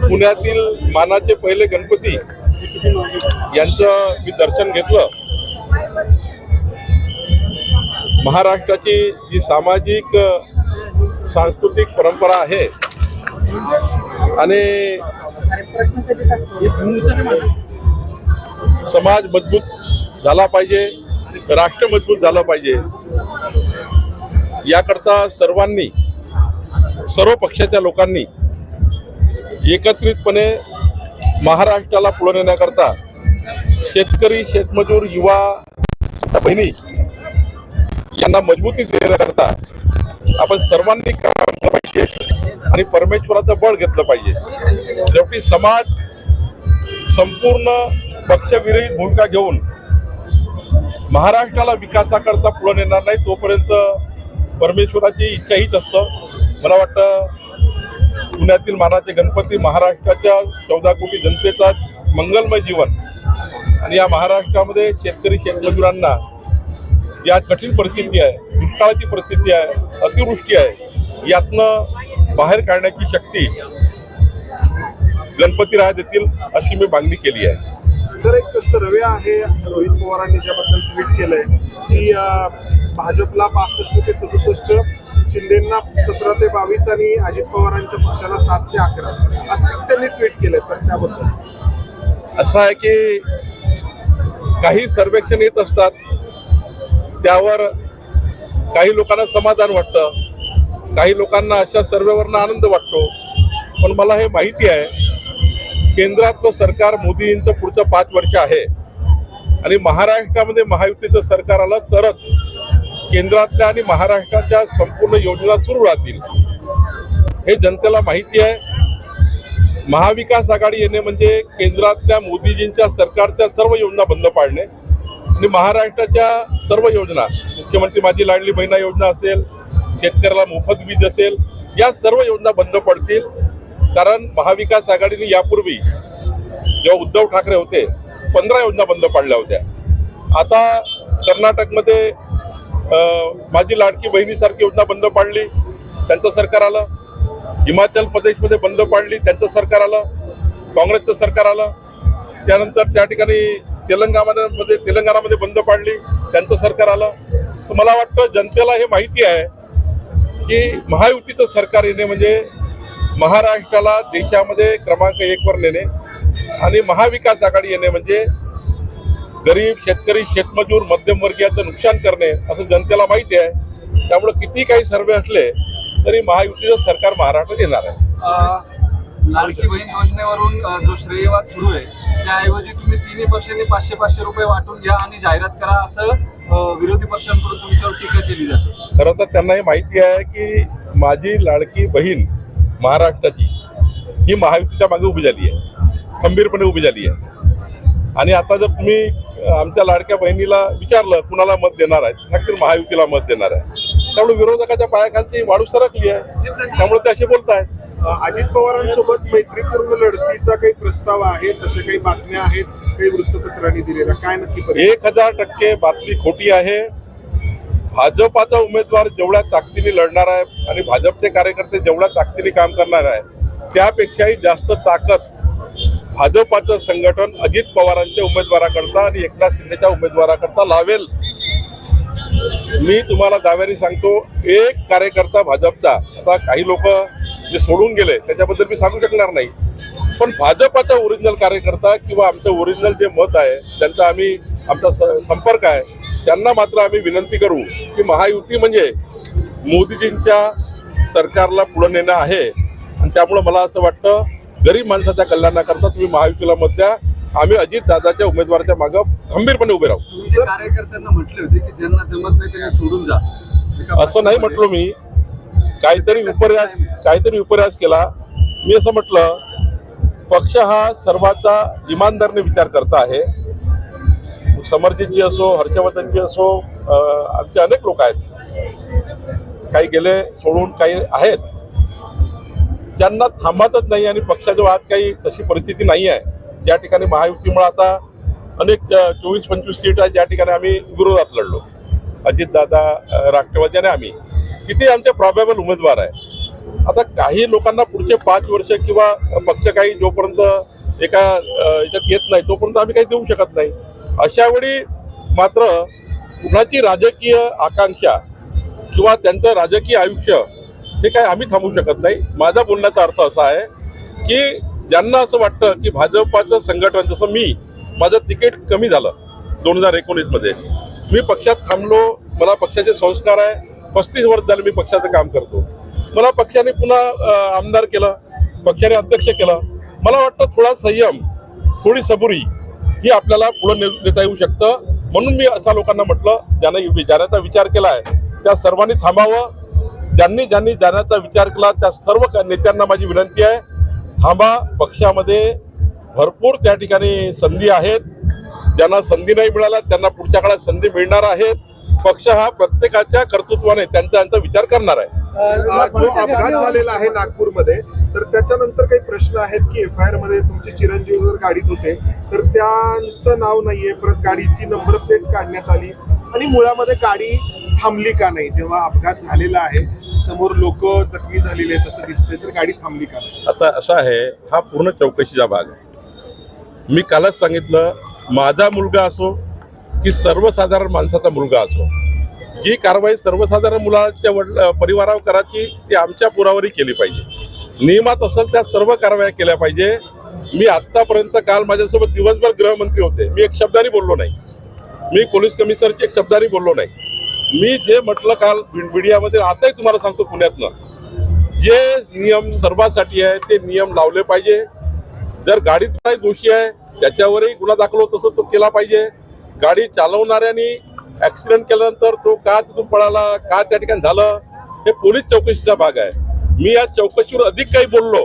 पुण्यातील मानाचे पहिले गणपती यांचं मी दर्शन घेतलं. महाराष्ट्राची जी सामाजिक सांस्कृतिक परंपरा आहे आणि समाज मजबूत झाला पाहिजे राष्ट्र मजबूत झालं पाहिजे. याकरता सर्वांनी सर्व पक्षाच्या लोकांनी एकत्रितपणे महाराष्ट्राला पुढे नेण्याकरता शेतकरी शेतमजूर युवा बहिणी यांना मजबूती देण्याकरता आपण सर्वांनी काम केलं पाहिजे आणि परमेश्वराचं बळ घेतलं पाहिजे. शेवटी समाज संपूर्ण पक्षविरहित भूमिका घेऊन महाराष्ट्राला विकासाकरता पुढे नेणार नाही तोपर्यंत परमेश्वराची इच्छा हीच असतं. मला वाटतं पुण्यातील मानाचे गणपती महाराष्ट्राच्या चौदा कोटी जनतेचा मंगलमय जीवन. आणि या महाराष्ट्रामध्ये शेतकरी शेतमजुरांना या कठीण परिस्थिती आहे दुष्काळाची परिस्थिती आहे अतिवृष्टी आहे यातनं बाहेर काढण्याची शक्ती गणपती राय देतील अशी मी मागणी केली आहे. सर एक सर्वे आहे रोहित पवारांनी ज्याबद्दल ट्विट केलंय की भाजपला पासष्ट ते सदुसष्ट शिंदेना सतरा ते बावीस आणि अजित पवारांच्या पक्षाला सात ते अकरा. असं त्यांनी ट्विट केलं तर त्याबद्दल. असं आहे की काही सर्वेक्षण येत असतात त्यावर काही लोकांना समाधान वाटतं काही लोकांना अशा सर्वेवरनं आनंद वाटतो. पण मला हे माहिती आहे केंद्रातलं सरकार मोदींचं पुढचं पाच वर्ष आहे. आणि महाराष्ट्रामध्ये महायुतीचं सरकार आलं तरच केंद्रातल्या आणि महाराष्ट्राच्या संपूर्ण योजना सुरू राहतील. हे जनतेला माहिती आहे. महाविकास आघाडी येणे म्हणजे केंद्रातल्या मोदीजींच्या सरकारच्या सर्व योजना बंद पाडणे. आणि महाराष्ट्राच्या सर्व योजना मुख्यमंत्री माझी लाडली बहिणा योजना असेल शेतकऱ्याला मोफत वीज असेल या सर्व योजना बंद पडतील. कारण महाविकास आघाडीने यापूर्वी जेव्हा उद्धव ठाकरे होते पंधरा योजना बंद पाडल्या होत्या. आता कर्नाटकमध्ये माझी लाडकी बहिणीसारखी योजना बंद पाडली त्यांचं सरकार आलं. हिमाचल प्रदेशमध्ये बंद पाडली त्यांचं सरकार आलं. काँग्रेसचं सरकार आलं. त्यानंतर त्या ठिकाणी तेलंगणामध्ये तेलंगणामध्ये बंद पाडली त्यांचं सरकार आलं. तर मला वाटतं जनतेला हे माहिती आहे की महायुतीचं सरकार येणे म्हणजे महाराष्ट्राला देशामध्ये क्रमांक एकवर नेणे आणि महाविकास आघाडी येणे म्हणजे गरीब शेतकरी शेतमजूर मध्यमवर्गीयाचं नुकसान करणे असं जनतेला माहिती आहे. त्यामुळे किती काही सर्वे असले तरी महायुतीचं सरकार महाराष्ट्रात येणार आहे. लाडकी बहीण योजनेवरून जो श्रेयवाद सुरू आहे त्याऐवजी तुम्ही तिन्ही पक्षांनी पाचशे पाचशे रुपये वाटून घ्या आणि जाहिरात करा असं विरोधी पक्षांकडून तुमच्यावर टीका केली जाते. खरं तर त्यांना हे माहिती आहे की माझी लाडकी बहीण महाराष्ट्राची ही महायुतीच्या मागे उभी झाली आहे. खंबीरपणे उभी झाली आहे. आणि आता जर तुम्ही आमच्या लाडक्या बहिणीला विचारलं कुणाला मत देणार आहे? सांगतील महायुतीला मत देणार आहे. त्यामुळे विरोधकाच्या पायाखालची वाढू सरकली आहे. त्यामुळे ते असे बोलत आहेत अजित पवारांसोबत मैत्रीपूर्ण लढतीचा काही प्रस्ताव आहे तशा काही बातम्या आहेत काही वृत्तपत्रांनी दिलेल्या. काय नक्की? एक हजार टक्के बातमी खोटी आहे. भाजपाचा उमेदवार जेवढ्या ताकदीने लढणार आहे आणि भाजपचे कार्यकर्ते जेवढ्या ताकदीने काम करणार आहे त्यापेक्षाही जास्त ताकद भाजपाचं संघटन अजित पवारांच्या उमेदवाराकरता आणि एकनाथ शिंदेच्या उमेदवाराकरता लावेल. मी तुम्हाला दाव्याने सांगतो एक कार्यकर्ता भाजपचा आता काही लोक जे सोडून गेले त्याच्याबद्दल मी सांगू शकणार नाही. पण भाजपाचा ओरिजिनल कार्यकर्ता किंवा आमचं ओरिजिनल जे मत आहे त्यांचा आम्ही आमचा स- संपर्क आहे त्यांना मात्र आम्ही विनंती करू की महायुती म्हणजे मोदीजींच्या सरकारला पुढे नेणं आहे. आणि त्यामुळं मला असं वाटतं गरीब माणसाच्या कल्याणाकरता तुम्ही महायुतीला मत द्या आम्ही अजित दादाच्या उमेदवाराच्या मागं खंबीरपणे उभे राहू. कार्यकर्त्यांना म्हटले होते की ज्यांना जमत नाही त्यांनी सोडून जा. असं नाही म्हटलो मी. काहीतरी विपर्यास काहीतरी विपर्यास केला. मी असं म्हटलं पक्ष हा सर्वाचा इमानदारीने विचार करत आहे. समर्जितजी असो हर्षवर्धनजी असो आमचे अनेक लोक आहेत. काही गेले सोडून काही आहेत. ज्यांना थांबतच नाही आणि पक्षाच्या आज काही तशी परिस्थिती नाही आहे ज्या ठिकाणी महायुतीमुळे आता अनेक चोवीस पंचवीस सीट आहेत ज्या ठिकाणी आम्ही विरोधात लढलो. अजितदादा राष्ट्रवादी आणि आम्ही. किती आमचे प्रॉबेबल उमेदवार आहे आता काही लोकांना पुढचे पाच वर्ष किंवा पक्ष काही जोपर्यंत एका याच्यात येत नाही तोपर्यंत आम्ही काही देऊ शकत नाही. अशा वेळी मात्र कुणाची राजकीय आकांक्षा किंवा त्यांचं राजकीय आयुष्य हे काय आम्ही थांबू शकत नाही. माझा बोलण्याचा अर्थ असा आहे की ज्यांना असं वाटतं की भाजपाचं संघटन जसं मी माझं तिकीट कमी झालं दोन हजार एकोणीसमध्ये मी पक्षात थांबलो मला पक्षाचे संस्कार आहे पस्तीस वर्ष झाले मी पक्षाचं काम करतो. मला पक्षाने पुन्हा आमदार केलं पक्षाने अध्यक्ष केलं. मला वाटतं थोडा संयम थोडी सबुरी ही आपल्याला पुढं ने- नेता येऊ शकतं. म्हणून मी असा लोकांना म्हटलं ज्यांना जाण्याचा विचार केला आहे त्या सर्वांनी थांबावं. ज्यांनी ज्यांनी जाण्याचा विचार केला त्या सर्व क- नेत्यांना माझी विनंती आहे. थांबा पक्षामध्ये भरपूर त्या ठिकाणी संधी आहेत. ज्यांना संधी नाही मिळाल्या त्यांना पुढच्या काळात संधी मिळणार आहेत. पक्ष हा प्रत्येकाच्या कर्तृत्वाने त्यांचा त्यांचा विचार करणार आहे. जो अपघात झालेला आहे नागपूरमध्ये तर त्याच्यानंतर काही प्रश्न आहेत की एफ आय आरमध्ये तुमचे चिरंजीव जर गाडीत होते तर त्यांचं नाव नाहीये परत गाडीची नंबर प्लेट काढण्यात आली. आणि मुळामध्ये गाडी थांबली का नाही? जेव्हा अपघात झालेला आहे समोर लोक जखमी झालेले आहेत असं दिसतंय तर गाडी थांबली का नाही? आता असं आहे हा पूर्ण चौकशीचा भाग आहे. मी कालच सांगितलं माझा मुलगा असो की सर्वसाधारण माणसाचा मुलगा असो जी कारवाई सर्वसाधारण मुलाच्या वडील परिवारावर करायची ती आमच्या पुरावरही केली पाहिजे. नियमात असेल त्या सर्व कारवाया केल्या पाहिजे. मी आत्तापर्यंत काल माझ्यासोबत दिवसभर गृहमंत्री होते. मी एक शब्दारी बोललो नाही. मी पोलीस कमिशनरची एक शब्दारी बोललो नाही. मी जे म्हटलं काल मीडियामध्ये आताही तुम्हाला सांगतो पुण्यातनं. जे नियम सर्वांसाठी आहे ते नियम लावले पाहिजे. जर गाडीत काही दोषी आहे त्याच्यावरही गुन्हा दाखल होत तसं तो केला पाहिजे. गाडी चालवणाऱ्याने ऍक्सिडेंट केल्यानंतर तो का तिथून पळाला का त्या ठिकाणी झालं हे पोलीस चौकशीचा भाग आहे. मी या चौकशीवर अधिक काही बोललो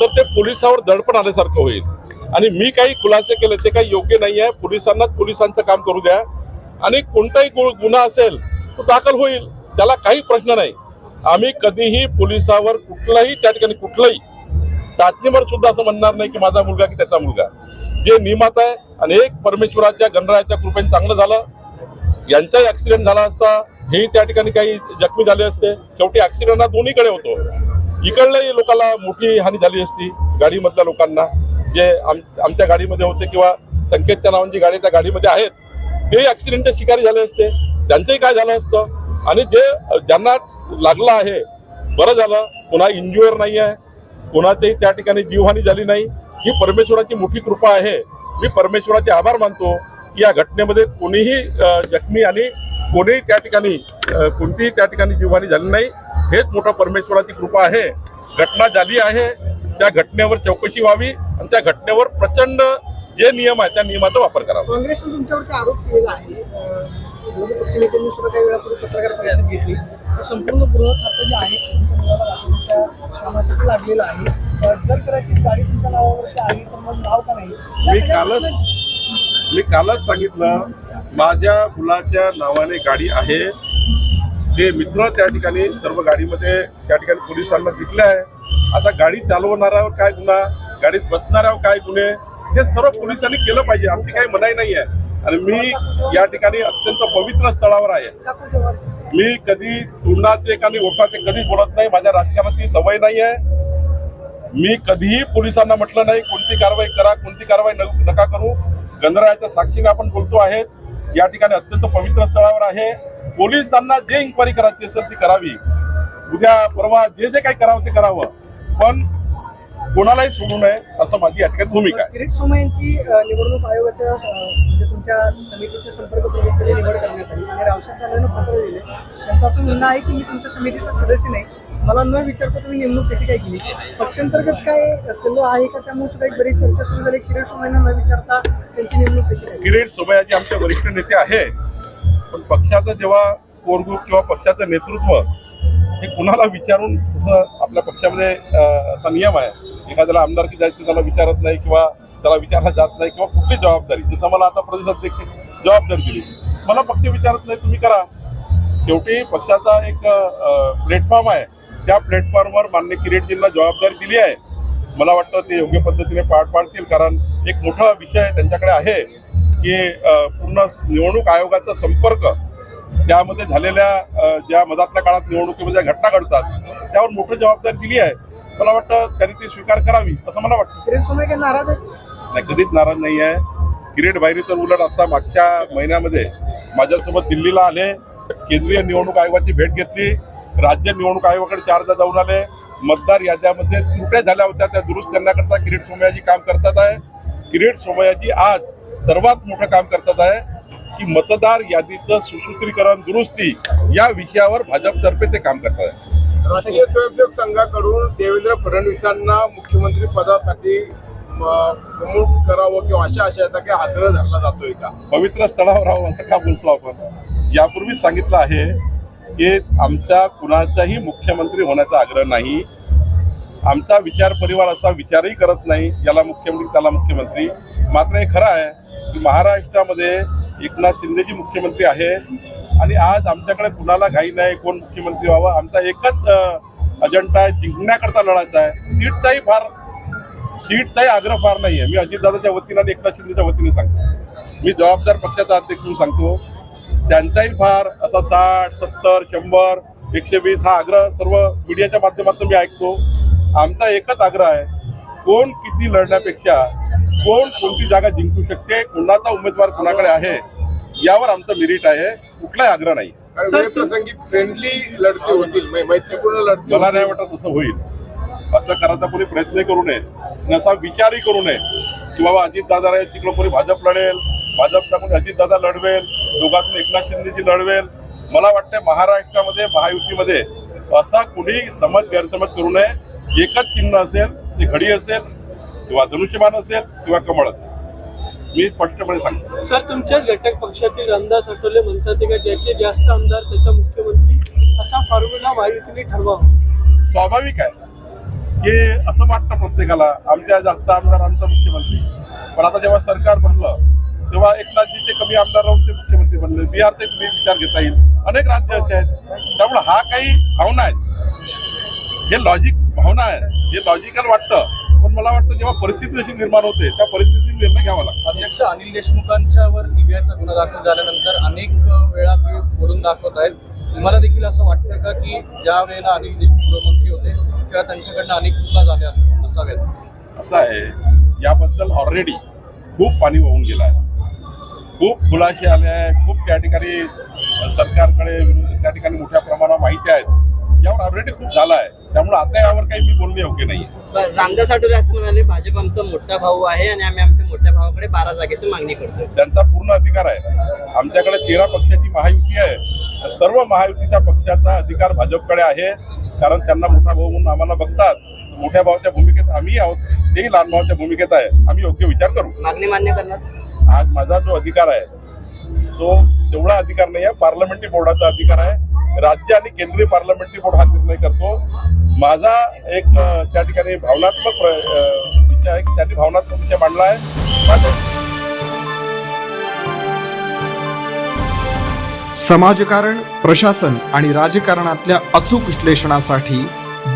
तर ते पोलिसावर दडपण आल्यासारखं होईल. आणि मी काही खुलासे केले ते काही योग्य नाही आहे. पोलिसांनाच पोलिसांचं काम करू द्या. आणि कोणताही गुन्हा असेल तो दाखल होईल त्याला काही प्रश्न नाही. आम्ही कधीही पोलिसावर कुठलाही त्या ठिकाणी कुठलंही टाचणीवर सुद्धा असं म्हणणार नाही की माझा मुलगा की त्याचा मुलगा. जे नियमात आहे आणि एक परमेश्वराच्या गणरायाच्या कृपेने चांगलं झालं यांचाही ऍक्सिडेंट झाला असता हेही त्या ठिकाणी काही जखमी झाले असते. शेवटी ऍक्सिडेंट हा दोन्हीकडे होतो. इकडल्याही लोकांना मोठी हानी झाली असती गाडीमधल्या लोकांना. जे आम आमच्या गाडीमध्ये होते किंवा संकेतच्या नावांची गाडी त्या गाडीमध्ये आहेत तेही ऍक्सिडेंटचे शिकारी झाले असते. त्यांचंही काय झालं असतं? आणि जे ज्यांना लागलं आहे बरं झालं. कुणा इंज्युअर नाही आहे कोणाचेही त्या ठिकाणी जीवहानी झाली नाही. ही परमेश्वराची मोठी कृपा आहे. मी परमेश्वराचे आभार मानतो की या घटनेमध्ये कोणीही जखमी आणि कोणीही त्या ठिकाणी कोणतीही त्या ठिकाणी जीवहानी झाली नाही. हेच मोठं परमेश्वराची कृपा आहे. घटना झाली आहे. त्या घटनेवर चौकशी व्हावी आणि त्या घटनेवर प्रचंड जे नियम आहे त्या नियमाचा वापर करावा. काँग्रेसने तुमच्यावरती आरोप केलेला आहे. विरोधी पक्षनेत्यांनी सुद्धा काही वेळापूर्वी पत्रकार परिषद घेतली. संपूर्ण गृह खातं जे आहे कामासाठी लागलेलं आहे. जर कदाचित गाडी तुमच्या नावावरती आली तर मग नाव का नाही? मी कालच मी कालच सांगितलं माझ्या मुलाच्या नावाने गाडी आहे. ते मित्र त्या ठिकाणी सर्व गाडीमध्ये त्या ठिकाणी पोलिसांना दिसले आहे. आता गाडी चालवणाऱ्यावर काय गुन्हा गाडीत बसणाऱ्यावर काय गुन्हे हे सर्व पोलिसांनी केलं पाहिजे. आमची काही मनाई नाही आहे. आणि मी या ठिकाणी अत्यंत पवित्र स्थळावर आहे. मी कधी तोंडाचे आणि ओठाचे कधी बोलत नाही माझ्या राजकारणाची सवय नाही आहे. मी कधीही पोलिसांना म्हटलं नाही कोणती कारवाई करा कोणती कारवाई नका करू. गणरायाच्या साक्षीने आपण बोलतो आहे या ठिकाणी अत्यंत पवित्र स्थळावर आहे. पोलिसांना जे इन्क्वायरी करायची असेल ती करावी. उद्या परवा जे जे काही करावं ते करावं. पण कोणालाही सोडू नये असं माझी या ठिकाणी भूमिका आहे. किरीट सोमा यांची अं, निवडणूक आयोगाच्या म्हणजे तुमच्या समितीचे संपर्क निवड करण्यात आली. आणि रावसाहेब दानवेनं पत्र दिले. त्यांचं असं म्हणणं आहे की मी तुमच्या समितीचा सदस्य नाही. मला न विचारता तुम्ही नेमणूक कशी काय केली? पक्षांतर्गत काय केलं आहे का? त्यामुळे सुद्धा एक बरीच चर्चा सुरू झाली. किरीट सोमांना न विचारता त्यांची नेमणूक कशी काय? किरीट सोमयाजी आमचे वरिष्ठ नेते आहे पण पक्षाचं जेव्हा कोर ग्रुप किंवा पक्षाचं नेतृत्व हे कुणाला विचारून तसं आपल्या पक्षामध्ये असा नियम आहे एखाद्याला आमदारकी जायची त्याला विचारत नाही किंवा त्याला विचारला जात नाही किंवा कुठली जबाबदारी. जसं मला आता प्रदेशाध्यक्ष जबाबदारी दिली. मला पक्ष विचारत नाही तुम्ही करा. शेवटी पक्षाचा एक प्लॅटफॉर्म आहे. त्या प्लॅटफॉर्मवर मान्य किरीटजींना जबाबदारी दिली आहे. मला वाटतं ते योग्य पद्धतीने पाठ पाडतील कारण एक मोठा विषय त्यांच्याकडे आहे की पूर्ण निवडणूक आयोगाचा संपर्क. त्यामध्ये झालेल्या ज्या मधातल्या काळात निवडणुकीमध्ये ज्या घटना घडतात त्यावर मोठी जबाबदारी दिली आहे. मला वाटतं त्यांनी ती स्वीकार करावी असं मला वाटतं. किरीट नाराज आहे नाही कधीच नाराज नाही आहे. किरीट बाहेरी तर उलट आता मागच्या महिन्यामध्ये माझ्यासोबत दिल्लीला आले केंद्रीय निवडणूक आयोगाची भेट घेतली राज्य निवडणूक आयोगाकडे चारदा जाऊन आले मतदार याद्यामध्ये त्रुट्या झाल्या होत्या त्या दुरुस्त करण्याकरता किरीट सोमयाजी काम करतात आहे. किरीट सोमयाजी आज सर्वात मोठं काम करतात आहे की मतदार यादीचं सुसूत्रीकरण दुरुस्ती या विषयावर भाजपतर्फे ते काम करतात आहे. राष्ट्रीय स्वयंसेवक संघाकडून देवेंद्र फडणवीसांना मुख्यमंत्री पदासाठी प्रमोट करावं किंवा अशा आशयाचा काही आग्रह धरला जातोय का? पवित्र स्थळावर राहावं असं का बोलतो आपण? यापूर्वी सांगितलं आहे की आमचा कुणाचाही मुख्यमंत्री होण्याचा आग्रह नाही. आमचा विचार परिवार असा विचारही करत नाही. याला मुख्यमंत्री त्याला मुख्यमंत्री. मात्र हे खरं आहे की महाराष्ट्रामध्ये एकनाथ शिंदेजी मुख्यमंत्री आहे. आणि आज आमच्याकडे कुणाला घाई नाही कोण मुख्यमंत्री व्हावा आमचा एकच अजेंडा आहे जिंकण्याकरता लढायचा आहे. सीटचाही फार सीटचाही आग्रह फार नाही आहे मी अजितदादाच्या वतीनं आणि एकनाथ शिंदेच्या वतीने सांगतो. मी जबाबदार पक्षाचा अध्यक्ष म्हणून सांगतो. त्यांचाही फार असा साठ सत्तर शंभर एकशे वीस हा आग्रह सर्व मीडियाच्या माध्यमातून मी ऐकतो. आमचा एकच आग्रह आहे कोण किती लढण्यापेक्षा कोण कोणती जागा जिंकू शकते कोणाचा उमेदवार कोणाकडे आहे यावर आमचं मेरिट आहे. कुठलाही आग्रह नाही. वेळप्रसंगी फ्रेंडली लढती होतील मै- मैत्रीपूर्ण लढती मला नाही. वाटत तसं होईल. असं करायचा कोणी प्रयत्न करू नये. असा विचारही करू नये की बाबा अजितदादा आहे तिकडं कोणी भाजप लढेल. भाजपचा कोणी अजितदादा लढवेल. दोघातून एकनाथ शिंदेची लढवेल. मला वाटतं महाराष्ट्रामध्ये महायुतीमध्ये असा कुणी समज गैरसमज करू नये. एकच चिन्ह असेल ते घडी असेल किंवा धनुष्यबाण असेल किंवा कमळ असेल. मी स्पष्टपणे सांगतो. सर तुमच्याच घटक पक्षातील रामदास आठवले म्हणतात की ज्याचे जास्त आमदार त्याचा मुख्यमंत्री असा फॉर्म्युला महायुतीने ठरवावा स्वाभाविक आहे की असं वाटतं प्रत्येकाला आमच्या जास्त आमदार आमचा मुख्यमंत्री. पण आता जेव्हा सरकार बनलं तेव्हा एकनाथजीचे कमी आमदार राहून ते मुख्यमंत्री बनले. बिहारचे तुम्ही विचार घेता येईल. अनेक राज्य असे आहेत. त्यामुळे हा काही भावना आहेत हे लॉजिक भावना आहे. हे लॉजिकल वाटतं. मला वाटतं जेव्हा परिस्थिती जशी निर्माण होते त्या परिस्थितीत निर्णय घ्यावा लागतो. अध्यक्ष अनिल देशमुखांच्या वर सीबीआयचा गुन्हा दाखल झाल्यानंतर अनेक वेळा ते बोलून दाखवत आहेत. तुम्हाला देखील असं वाटतं का की ज्या वेळेला अनिल देशमुख गृहमंत्री होते तेव्हा त्यांच्याकडनं अनेक चुका झाल्या असत असाव्यात असं आहे याबद्दल ऑलरेडी खूप पाणी वाहून गेलं आहे. खूप खुलासे आले आहे खूप त्या ठिकाणी सरकारकडे त्या ठिकाणी मोठ्या प्रमाणात माहिती आहेत. यावर ऑलरेडी खूप झालं आहे. त्यामुळे आता यावर काही मी बोलणे योग्य नाही रामदास आठवले असं म्हणाले भाजप आमचा मोठा भाऊ आहे आणि आम्ही आमच्या मोठ्या भावाकडे बारा जागेची मागणी करतोय. त्यांचा पूर्ण अधिकार आहे. आमच्याकडे तेरा पक्षाची महायुती आहे. सर्व महायुतीच्या पक्षाचा अधिकार भाजपकडे आहे. कारण त्यांना मोठा भाऊ म्हणून आम्हाला बघतात. मोठ्या भावाच्या भूमिकेत आम्ही आहोत. तेही लहान भावाच्या भूमिकेत आहे. आम्ही योग्य विचार करू. मागणी मान्य करणार? आज माझा जो अधिकार आहे तो तेवढा अधिकार नाही आहे. पार्लमेंटरी बोर्डाचा अधिकार आहे. राज्य आणि केंद्रीय पार्लमेंटरी बोर्ड हा निर्णय करतो. माझा एक त्या ठिकाणी भावनात्मक विचार त्यांनी भावनात्मक विचार मांडला आहे. समाजकारण प्रशासन आणि राजकारणातल्या अचूक विश्लेषणासाठी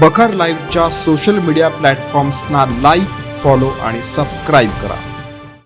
बखर लाईव्हच्या सोशल मीडिया प्लॅटफॉर्म्सना लाईक फॉलो आणि सबस्क्राईब करा.